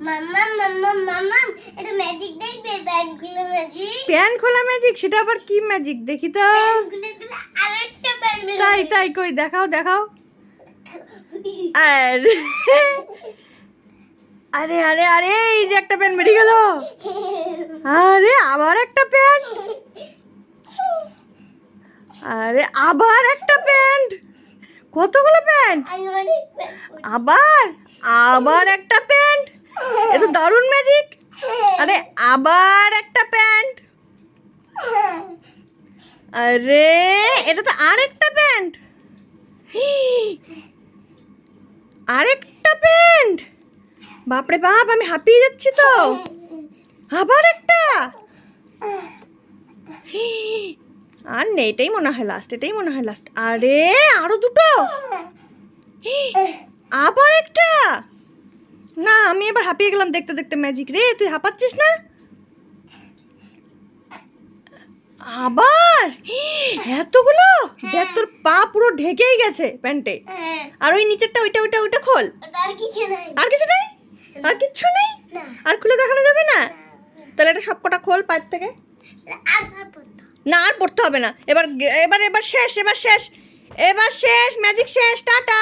মাম্মা মাম্মা মাম্মা এটা ম্যাজিক দেখবে ব্যান্ডগুলো ম্যাজিক প্যান খোলা ম্যাজিক সেটা আবার কি ম্যাজিক দেখি তো? আরেকটা তাই তাই কই দেখাও দেখাও। আর আরে আরে আরে এই যে একটা প্যান বেরিয়ে গেল। আরে আবার একটা প্যান। আরে আবার একটা প্যান্ট কতগুলো প্যান্ট। আবার আবার একটা প্যান্ট এ দারুণ ম্যাজিক আরে আবার একটা প্যান্ট। আরে, এটা তো আরেকটা প্যান্ট। আরেকটা প্যান্ট। বাপরে বাপ, আমি হাঁপিয়ে যাচ্ছি তো। আবার একটা। আর নেই, এটাই মনে হয় লাস্ট এটাই মনে হয় লাস্ট আরে, আরও দুটো। আবার একটা। না আমি এবার হাঁপিয়ে গেলাম দেখতে দেখতে ম্যাজিক রে তুই হাঁপাচ্ছিস না? আবার? এতগুলো? দেখ তোর পা পুরো ঢেকেই গেছে প্যান্টে। হ্যাঁ, আর ওই নিচেরটা ওইটা ওইটা ওইটা খোল। আর কিছু নাই। আর কিছু নেই? আর কিচ্ছু নেই? না। আর খুলে দেখানো যাবে না? তাহলে এটা সবকটা খোল পায়ের থেকে। না। আর পড়তে হবে না। এবার এবার এবার শেষ এবার শেষ। এবার শেষ ম্যাজিক শেষ টাটা।